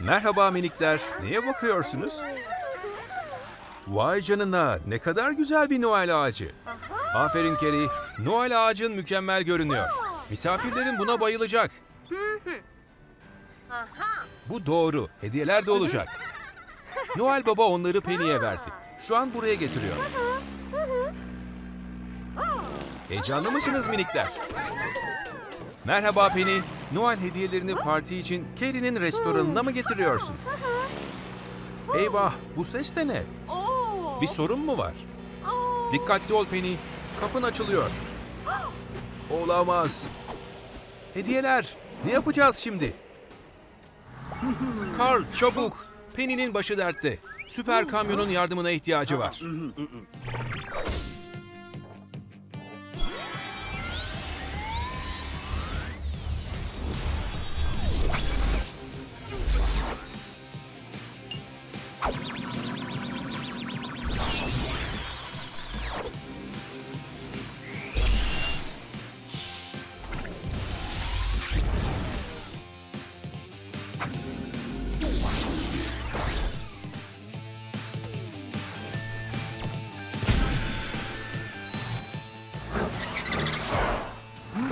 Merhaba minikler. Neye bakıyorsunuz? Vay canına ne kadar güzel bir Noel ağacı. Aferin Keri. Noel ağacın mükemmel görünüyor. Misafirlerin buna bayılacak. Bu doğru. Hediyeler de olacak. Noel Baba onları Penny'e verdi. Şu an buraya getiriyor. Heyecanlı mısınız minikler? Merhaba Penny. Noel hediyelerini parti için Kerry'nin restoranına mı getiriyorsun? Eyvah, bu ses de ne? Bir sorun mu var? Dikkatli ol Penny. Kapın açılıyor. Olamaz. Hediyeler. Ne yapacağız şimdi? Carl çabuk. Penny'nin başı dertte. Süper kamyonun yardımına ihtiyacı var.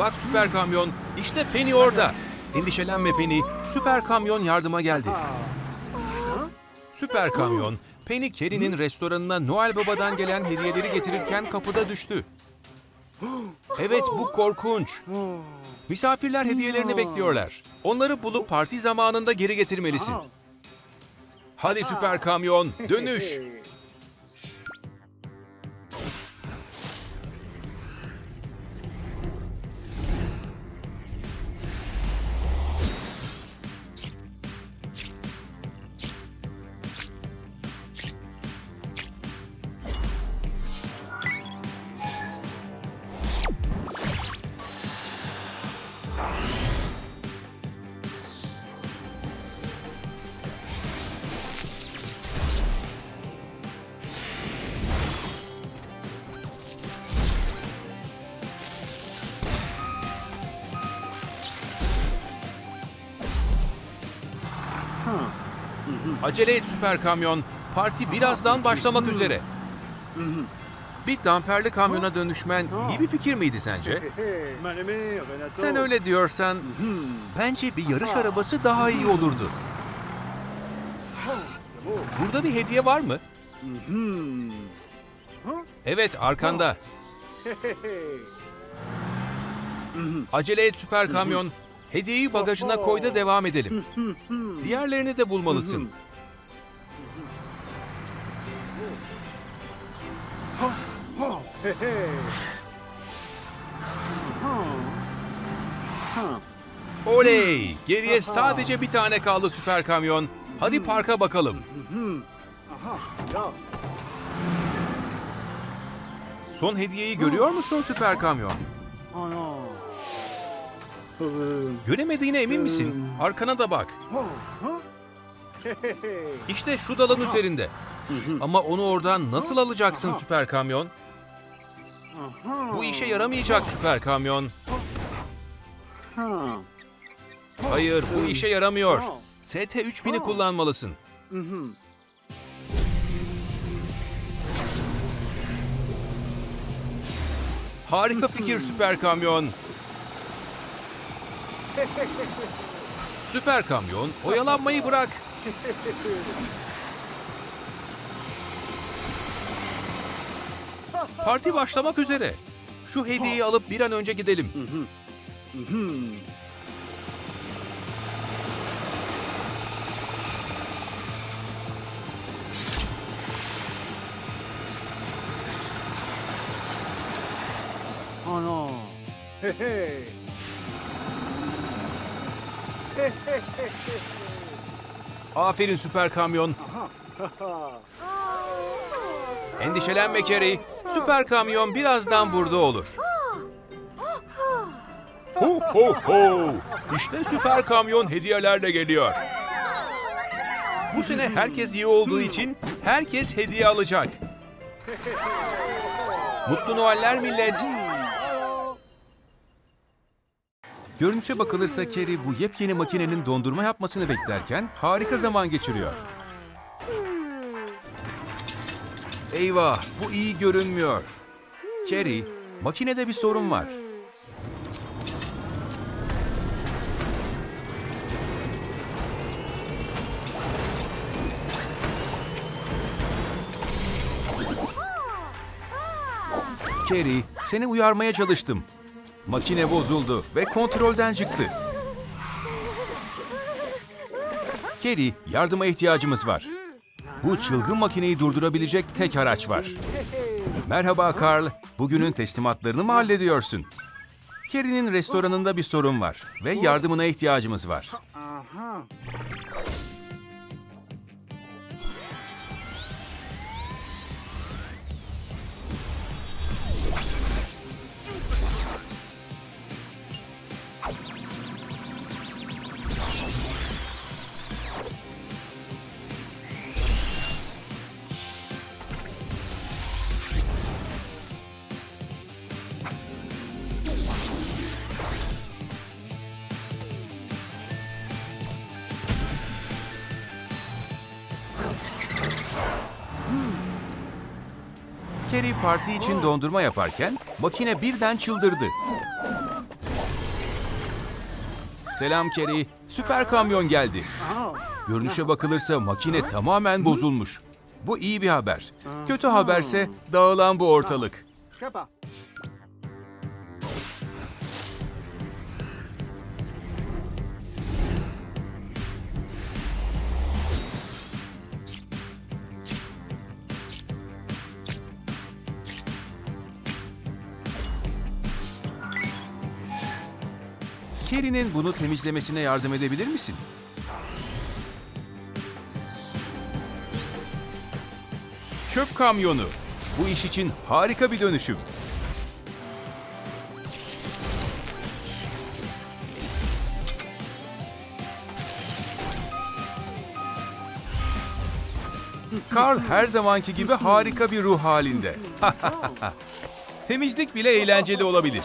Bak süper kamyon. İşte Penny orada. Endişelenme Penny. Süper kamyon yardıma geldi. Süper kamyon, Penny Carey'nin restoranına Noel Baba'dan gelen hediyeleri getirirken kapıda düştü. Evet bu korkunç. Misafirler hediyelerini bekliyorlar. Onları bulup parti zamanında geri getirmelisin. Hadi süper kamyon, dönüş. Acele et süper kamyon. Parti birazdan başlamak üzere. Bir damperli kamyona dönüşmen iyi bir fikir miydi sence? Sen öyle diyorsan bence bir yarış arabası daha iyi olurdu. Burada bir hediye var mı? Evet arkanda. Acele et süper kamyon. Hediyeyi bagajına koy da devam edelim. Diğerlerini de bulmalısın. Oley! Geriye sadece bir tane kaldı süper kamyon. Hadi parka bakalım. Son hediyeyi görüyor musun süper kamyon? Göremediğine emin misin? Arkana da bak. İşte şu dalın üzerinde. Ama onu oradan nasıl alacaksın süper kamyon? Bu işe yaramayacak süper kamyon. Hayır, bu işe yaramıyor. ST3000'i kullanmalısın. Harika fikir süper kamyon. Süper kamyon, oyalanmayı bırak. Parti başlamak üzere. Şu hediyeyi alıp bir an önce gidelim. Oh non Hé hé Aferin süper kamyon. Endişelenme Kerry. Süper kamyon birazdan burada olur. Ho ho ho! İşte süper kamyon hediyelerle geliyor. Bu sene herkes iyi olduğu için herkes hediye alacak. Mutlu Noeller millet. Görünüşe bakılırsa Kerry bu yepyeni makinenin dondurma yapmasını beklerken harika zaman geçiriyor. Eyvah, bu iyi görünmüyor. Kerry, makinede bir sorun var. Kerry, seni uyarmaya çalıştım. Makine bozuldu ve kontrolden çıktı. Kerry, yardıma ihtiyacımız var. Bu çılgın makineyi durdurabilecek tek araç var. Merhaba Carl, bugünün teslimatlarını mı hallediyorsun? Kerry'nin restoranında bir sorun var ve yardımına ihtiyacımız var. Kerry parti için dondurma yaparken makine birden çıldırdı. Selam Kerry, süper kamyon geldi. Görünüşe bakılırsa makine tamamen bozulmuş. Bu iyi bir haber. Kötü haberse dağılan bu ortalık. Kapa. Kerry'nin bunu temizlemesine yardım edebilir misin? Çöp kamyonu. Bu iş için harika bir dönüşüm. Carl her zamanki gibi harika bir ruh halinde. Temizlik bile eğlenceli olabilir.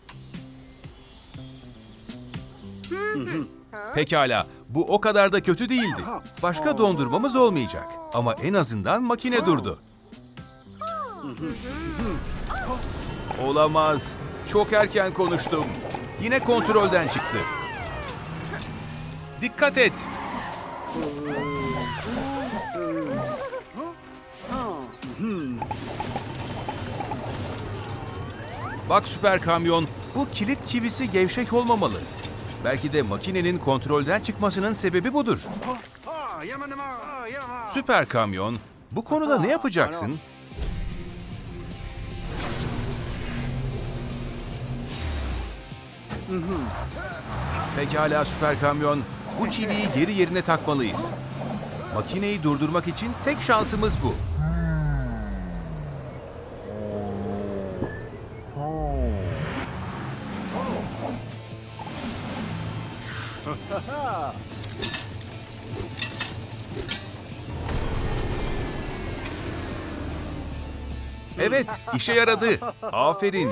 Pekala, bu o kadar da kötü değildi. Başka dondurmamız olmayacak. Ama en azından makine durdu. Olamaz. Çok erken konuştum. Yine kontrolden çıktı. Dikkat et. Bak süper kamyon, bu kilit çivisi gevşek olmamalı. Belki de makinenin kontrolden çıkmasının sebebi budur. Süper kamyon, bu konuda ne yapacaksın? Pekala süper kamyon, bu çiviyi geri yerine takmalıyız. Makineyi durdurmak için tek şansımız bu. İşe yaradı. Aferin.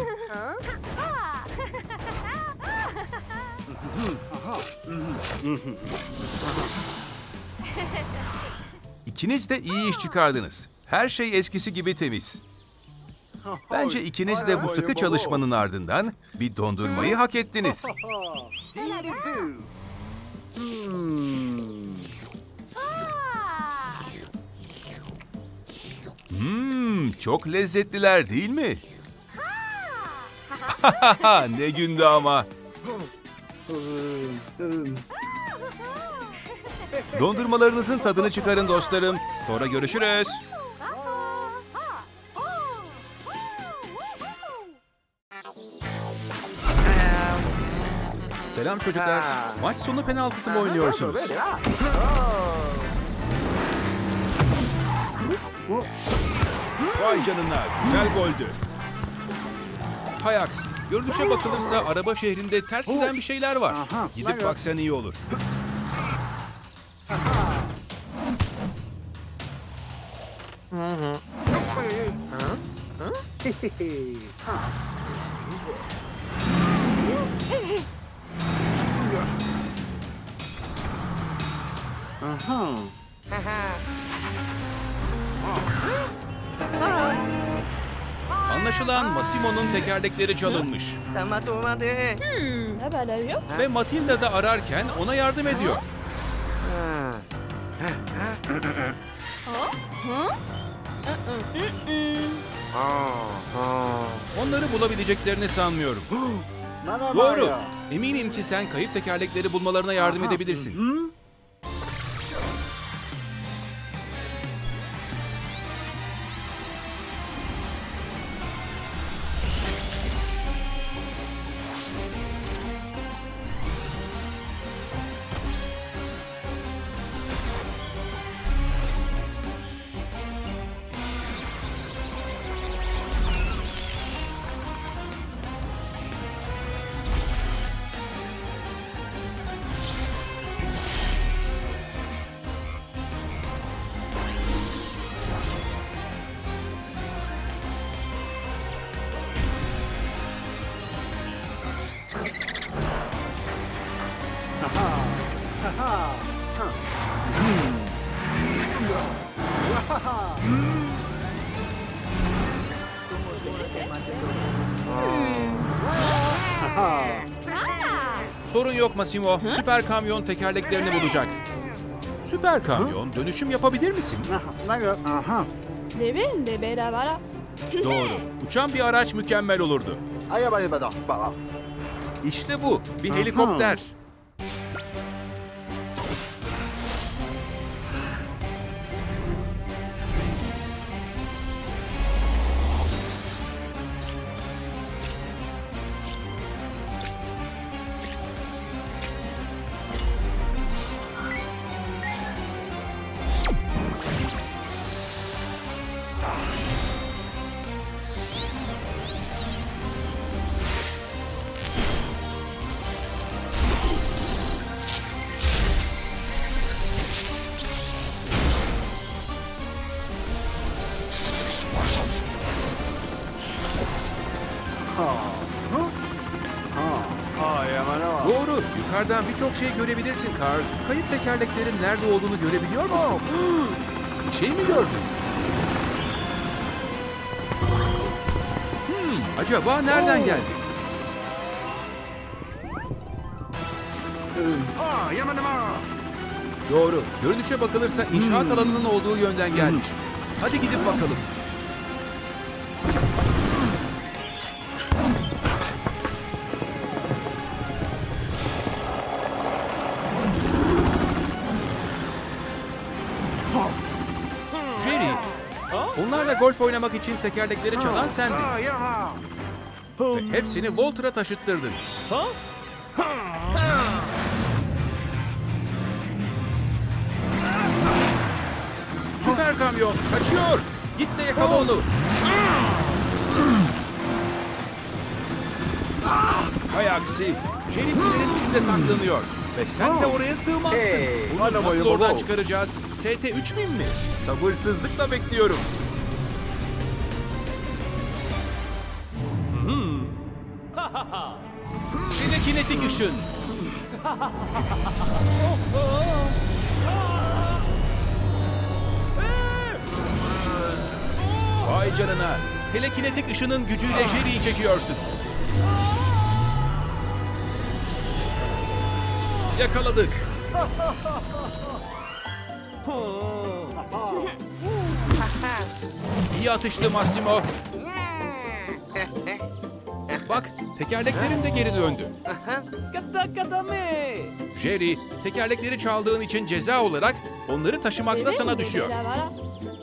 İkiniz de iyi iş çıkardınız. Her şey eskisi gibi temiz. Bence ikiniz de bu sıkı çalışmanın ardından bir dondurmayı hak ettiniz. Hmm. çok lezzetliler değil mi? ne gündü ama. Dondurmalarınızın tadını çıkarın dostlarım. Sonra görüşürüz. Selam çocuklar. Maç sonu penaltısı mı oynuyorsunuz? Vay canına, güzel goldü. Hay aksi. Görünüşe bakılırsa araba şehrinde ters giden bir şeyler var. Aha, Gidip baksan iyi olur. Aha. Anlaşılan Massimo'nun tekerlekleri çalınmış. Hmm, haberleri yok. Ve Matilda da ararken ona yardım ediyor. Onları bulabileceklerini sanmıyorum. Doğru. Eminim ki sen kayıp tekerlekleri bulmalarına yardım edebilirsin. Hı? Sorun yok Massimo. Süper kamyon tekerleklerini bulacak. Süper kamyon dönüşüm yapabilir misin? Aha. Deben de beraber. Doğru. Uçan bir araç mükemmel olurdu. Aya baya bada. Baba. İşte bu. Bir helikopter. Yukarıdan birçok şey görebilirsin Carl. Kayıp tekerleklerin nerede olduğunu görebiliyor musun? Bir şey mi gördün? Hmm, acaba nereden geldi? Ah, yamanama. Doğru. Görünüşe bakılırsa inşaat alanının olduğu yönden gelmiş. Hadi gidip bakalım. Golf oynamak için tekerlekleri çalan sendin. Ve hepsini Walter'a taşıttırdın. Süper kamyon kaçıyor. Git de yakala onu. Hay aksi. Jerry'cilerin içinde saklanıyor. Ve sen de oraya sığmazsın. Hey, Bunu nasıl oradan baba. çıkaracağız? ST-3000 mi? Sabırsızlıkla bekliyorum. Telekinetik ışın. Vay canına. Telekinetik ışının gücüyle Jerry'i çekiyorsun. Yakaladık. İyi atıştı Massimo. Bak, tekerleklerin de geri döndü. Kata kata me. Jerry, tekerlekleri çaldığın için ceza olarak onları taşımakta Deben sana düşüyor.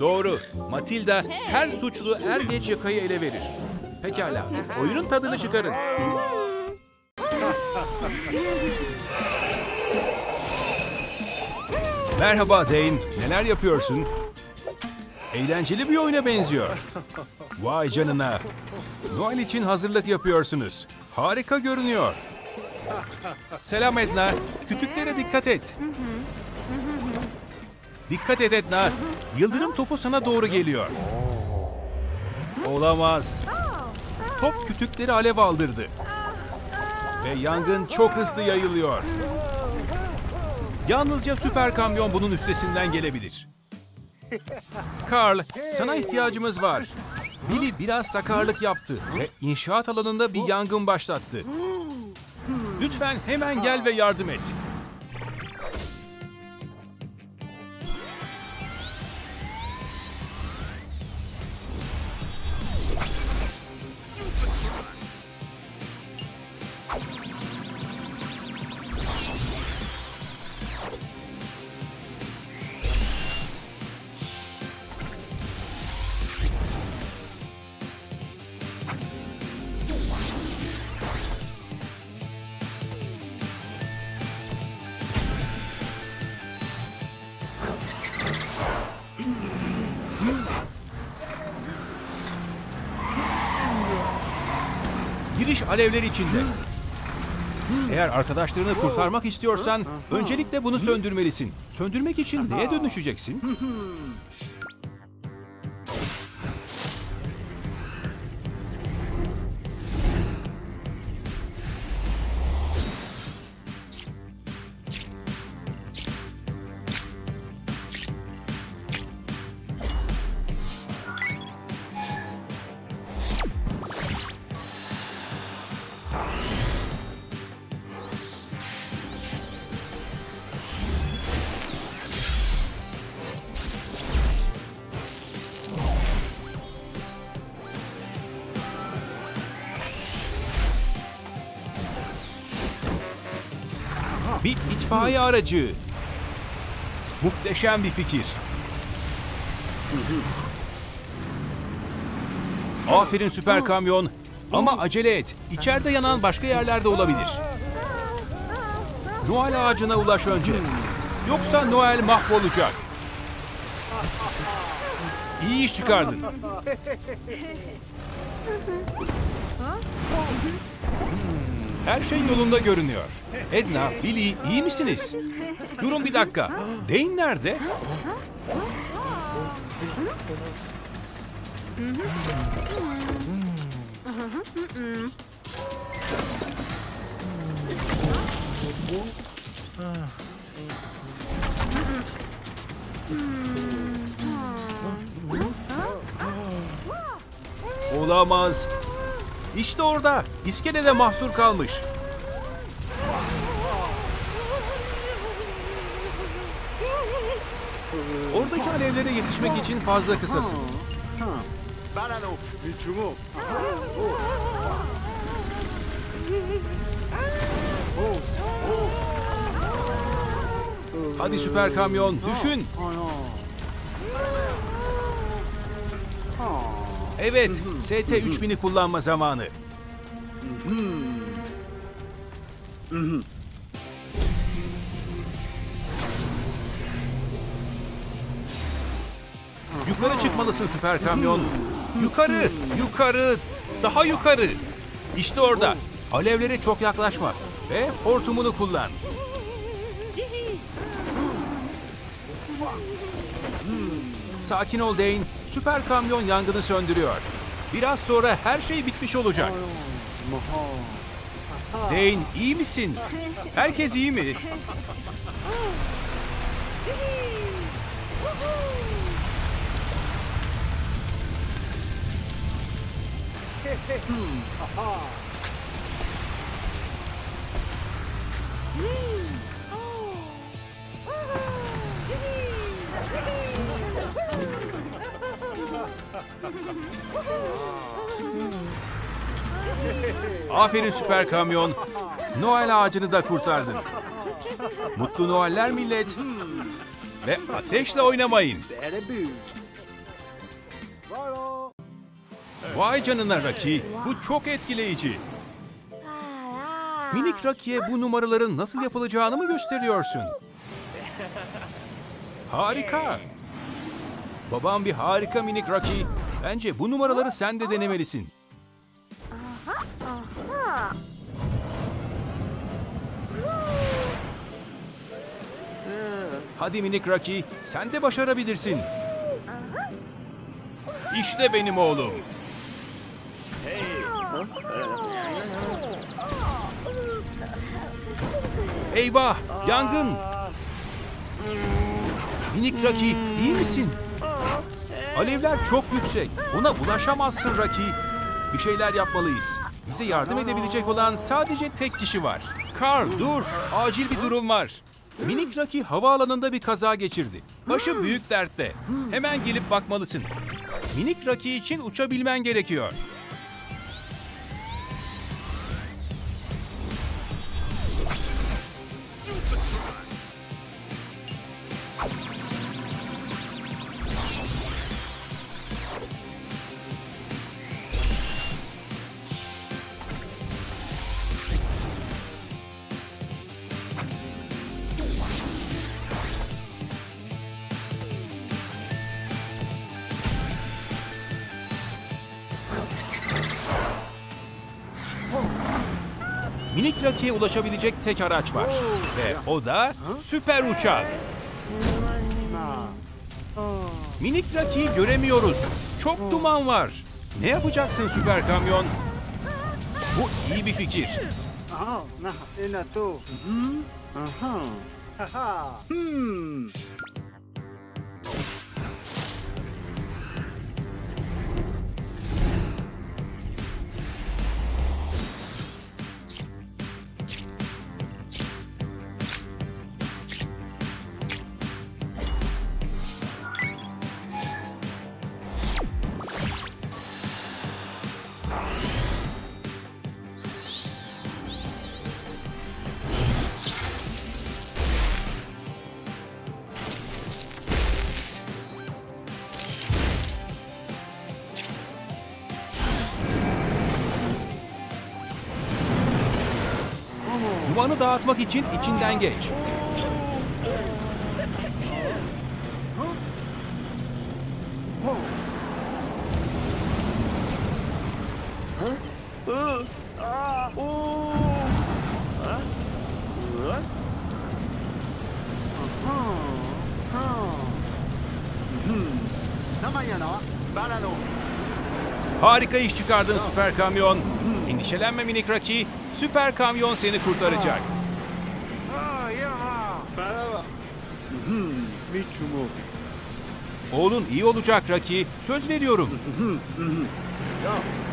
Doğru. Matilda her suçlu er geç yakayı ele verir. Pekala. Oyunun tadını çıkarın. Merhaba Dane, neler yapıyorsun? Eğlenceli bir oyuna benziyor. Vay canına. Noel için hazırlık yapıyorsunuz. Harika görünüyor. Selam Edna. Kütüklere dikkat et. Dikkat et Edna. Yıldırım topu sana doğru geliyor. Olamaz. Top kütükleri alev aldırdı. Ve yangın çok hızlı yayılıyor. Yalnızca süper kamyon bunun üstesinden gelebilir. Carl, sana ihtiyacımız var. Billy biraz sakarlık yaptı ve inşaat alanında bir yangın başlattı. Lütfen hemen gel ve yardım et. Giriş alevler içinde. Eğer arkadaşlarını kurtarmak istiyorsan öncelikle bunu söndürmelisin. Söndürmek için neye dönüşeceksin? Bir itfaiye aracı. Muhteşem bir fikir. Aferin süper kamyon. Ama acele et. İçeride yanan başka yerlerde olabilir. Noel ağacına ulaş önce. Yoksa Noel mahvolacak. İyi iş çıkardın. Her şey yolunda görünüyor. Edna, Billy iyi misiniz? Durun bir dakika. Dane nerede? Olamaz. İşte orada. İskelede mahsur kalmış. Oradaki alevlere yetişmek için fazla kısasın. Hadi süper kamyon düşün. Evet, ST-3000'i kullanma zamanı. Yukarı çıkmalısın süper kamyon. Yukarı, yukarı, daha yukarı. İşte orada. Alevlere çok yaklaşma ve hortumunu kullan. Sakin ol Dane. Süper kamyon yangını söndürüyor. Biraz sonra her şey bitmiş olacak. Dane iyi misin? Herkes iyi mi? Aferin süper kamyon. Noel ağacını da kurtardın. Mutlu Noeller millet. Ve ateşle oynamayın. Vay canına Raki. Bu çok etkileyici. Minik Rocky'e bu numaraların nasıl yapılacağını mı gösteriyorsun? Harika. Babam bir harika minik Rocky. Bence bu numaraları sen de denemelisin. Hadi minik Rocky, sen de başarabilirsin. İşte benim oğlum. Eyvah, yangın. Minik Rocky, iyi misin? Alevler çok yüksek. Ona bulaşamazsın Rocky. Bir şeyler yapmalıyız. Bize yardım edebilecek olan sadece tek kişi var. Carl dur. Acil bir durum var. Minik Rocky havaalanında bir kaza geçirdi. Başı büyük dertte. Hemen gelip bakmalısın. Minik Rocky için uçabilmen gerekiyor. Minik Rocky'ye ulaşabilecek tek araç var. Ve o da süper uçak. Minik Rocky'yi göremiyoruz. Çok duman var. Ne yapacaksın süper kamyon? Bu iyi bir fikir. Hmm. Dumanı dağıtmak için içinden geç. Harika iş çıkardın süper kamyon. Endişelenme minik Rocky. Süper kamyon seni kurtaracak. Oğlun iyi olacak Rocky. Söz veriyorum.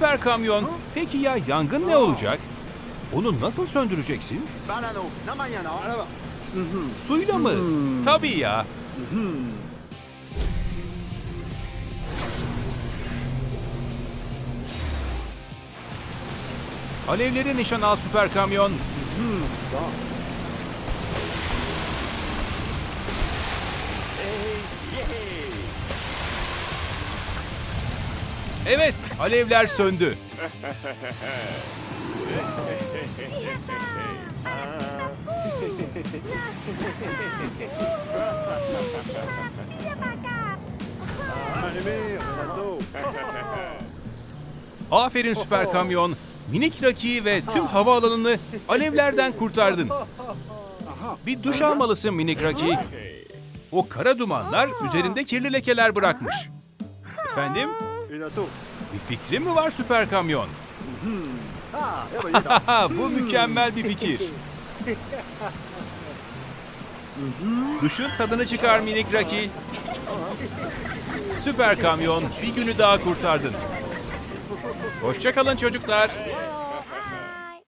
Süper kamyon. Peki ya yangın ne olacak? Onu nasıl söndüreceksin? Suyla mı? Tabii ya. Alevleri nişan al süper kamyon. Evet, alevler söndü. Aferin süper kamyon. Minik Rocky'yi ve tüm havaalanını alevlerden kurtardın. Bir duş almalısın minik Rocky. O kara dumanlar üzerinde kirli lekeler bırakmış. Efendim? Bir fikrin mi var süper kamyon? Ha, bu mükemmel bir fikir. Duşun tadını çıkar minik Rocky. Süper kamyon bir günü daha kurtardın. Hoşçakalın çocuklar.